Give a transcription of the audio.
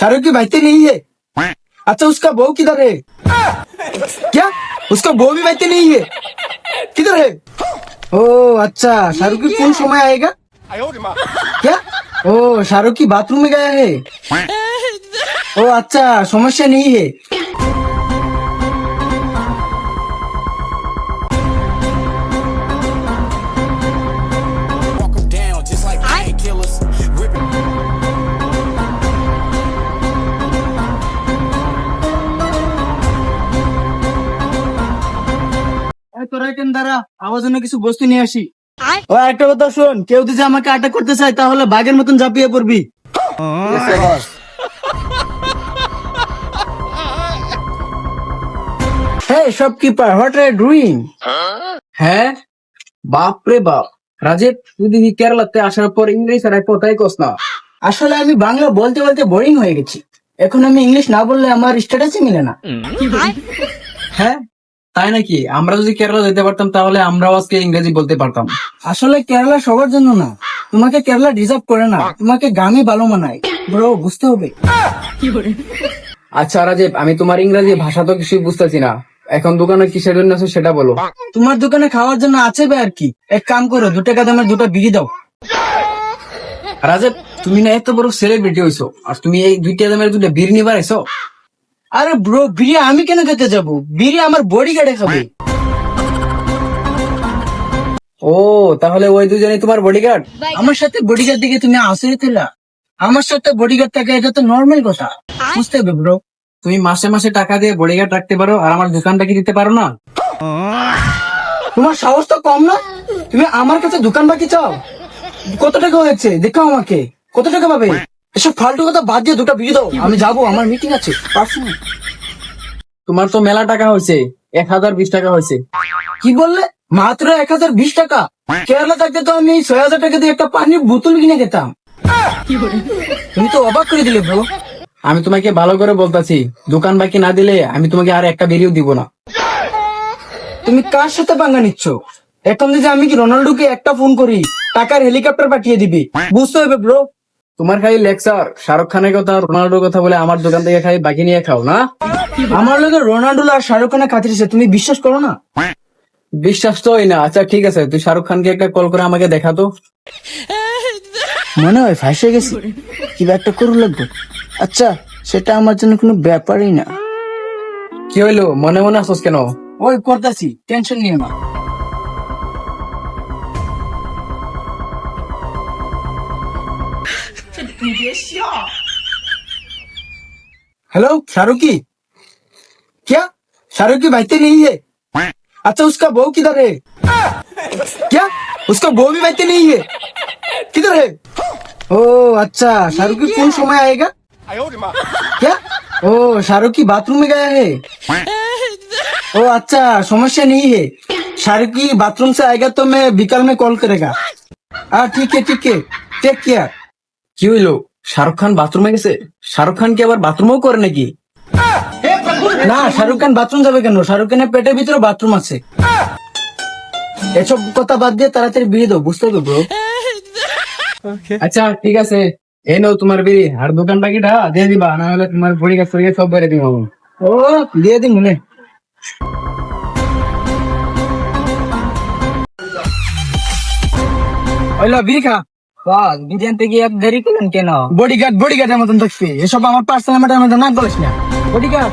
शाहरुख की बहती नहीं है। अच्छा उसका बहू किधर है? क्या? उसका बहू भी बहती नहीं है। किधर है? ओ अच्छा शाहरुख की कौन समय आएगा? क्या? ओ, शाहरुख की बाथरूम में गया है। ओ अच्छा समस्या नहीं है। তোরা দাঁড়া? আমার জন্য কিছু বস্তু নিয়ে আসি। ও একটা কথা শোন কেউ যদি আমাকে আটক করতে চায় তাহলে বাঘের মতন ঝাঁপিয়ে পড়বি। Hey shopkeeper what are doing? হ্যাঁ? বাপ রে বাপ। রাজীব তুই দিদি কেরালাতে আসার পর ইংলিশ আর কথাই কস না? আসলে আমি বাংলা বলতে বলতে বোরিং হয়ে গেছি। এখন আমি ইংলিশ না বললে আমার স্ট্যাটাসই মিলে না। হ্যাঁ? তাই নাকি? আমরা যদি কেরালা যেতে পারতাম তাহলে আমরাও আজকে ইংরেজি বলতে পারতাম। আসলে কেরালা সবার জন্য না। তোমাকে কেরালা ডিজার্ভ করে না। তোমাকে গামই ভালো মানায়। ব্রো বুঝতে হবে। আচ্ছা রাজীব আমি তোমার ইংরেজি ভাষা তো কিছুই বুঝতেছি না। এখন দোকানে কিসের জন্য আছো সেটা বলো। তোমার দোকানে খাওয়ার জন্য আছে বে আর কি। এক কাম করো দু টাকা দামের দুটো বিড়ি দাও। রাজীব তুমি না এত বড় সেলিব্রিটি হইছো। আর তুমি এই দুইটা দামের দুটো বীর নিবার এসো আরে ব্রো বিড়ি আমি কেন খেতে যাব? বিড়ি আমার বডি গার্ডে খাবে। ও তাহলে ওই দুজনে তোমার বডিগার্ড আমার সাথে বডিগার্ড দিকে তুমি আসরে ছিলা আমার সাথে বডিগার্ড থাকে এটা তো নর্মাল কথা। বুঝতে হবে ব্রো তুমি মাসে মাসে টাকা দিয়ে বডিগার্ড রাখতে পারো আর আমার দোকানটা কি দিতে পারো না? তোমার সাহস তো কম না? তুমি আমার কাছে দোকান বাকি চাও? কত টাকা হয়েছে? দেখো আমাকে। কত টাকা পাবে? এসব ফালতু কথা বাদ দিয়ে দুটো বিড়ি দাও। আমি যাব, আমার মিটিং আছে। তোমার তো মেলা টাকা হয়েছে, এক হাজার বিশ টাকা হয়েছে। কি বললে? মাত্র এক হাজার বিশ টাকা। কেরালা থাকতে তো আমি ছয় হাজার টাকা দিয়ে একটা পানির বোতল কিনে খেতাম। তুমি তো অবাক করে দিলে ব্রো আমি তোমাকে ভালো করে বলতাছি, দোকান বাকি না দিলে আমি তোমাকে আর একটা বেরিয়েও দিব না। তুমি কার সাথে পাঙ্গা নিচ্ছ? এখন যদি আমি কি রোনাল্ডোকে একটা ফোন করি, টাকার হেলিকপ্টার পাঠিয়ে দিবি। বুঝতে হবে ব্রো তোমার খালি লেকচার, শাহরুখ খানের কথা, রোনাল্ডোর কথা বলে আমার দোকান থেকে খালি বাকি নিয়ে খাও, না? আমার লোকের রোনাল্ডো আর শাহরুখ খানের খাতিরেছে তুমি বিশ্বাস করো না? বিশ্বাস তো না। আচ্ছা ঠিক আছে, তুই শাহরুখ খানকে একটা কল করে আমাকে দেখাতো মনে হয় ফাঁসে গেছি। কি একটা করু লাগবে। আচ্ছা সেটা আমার জন্য কোনো ব্যাপারই না। কি হইল? মনে মনে আসোস কেন? ওই করতেছি টেনশন নিয়ে না। हेलो शाहरुख की क्या शाहरुख की बहती नहीं है अच्छा उसका बहू किधर है क्या उसका बहू भी बहती नहीं है किधर है ओ अच्छा शाहरुख की कौन समय आएगा क्या ओ शाहरुख की बाथरूम में गया है ओ अच्छा समस्या नहीं है शाहरुख की बाथरूम से आएगा तो मैं बिकल में कॉल करेगा हाँ ठीक है ठीक है टेक केयर কি হইল? শাহরুখ খান বাথরুমে গেছে? শাহরুখ খান কি আবার বাথরুমেও করে নাকি? না, শাহরুখ খান বাথরুম যাবে কেন? শাহরুখ খানের পেটের ভিতরে বাথরুম আছে। এসব কথা বাদ দিয়ে তাড়াতাড়ি বিয়ে দাও, বুঝতে ব্রো আচ্ছা ঠিক আছে। এই নাও তোমার বিড়ি, আর দোকান বাকিটা দিয়ে দিবা, না হলে তোমার বড়ি গাছ সব বেড়ে দিব। ও, দিয়ে দিন মনে ওইলা বিড়ি খা। বিরিয়ানি থেকে এক দেরি করলেন কেন? বডিগার্ড বডিগার্ডের মতন দেখছি এসব আমার পার্সোনাল ম্যাটার মধ্যে না বলিস না। বডিগার্ড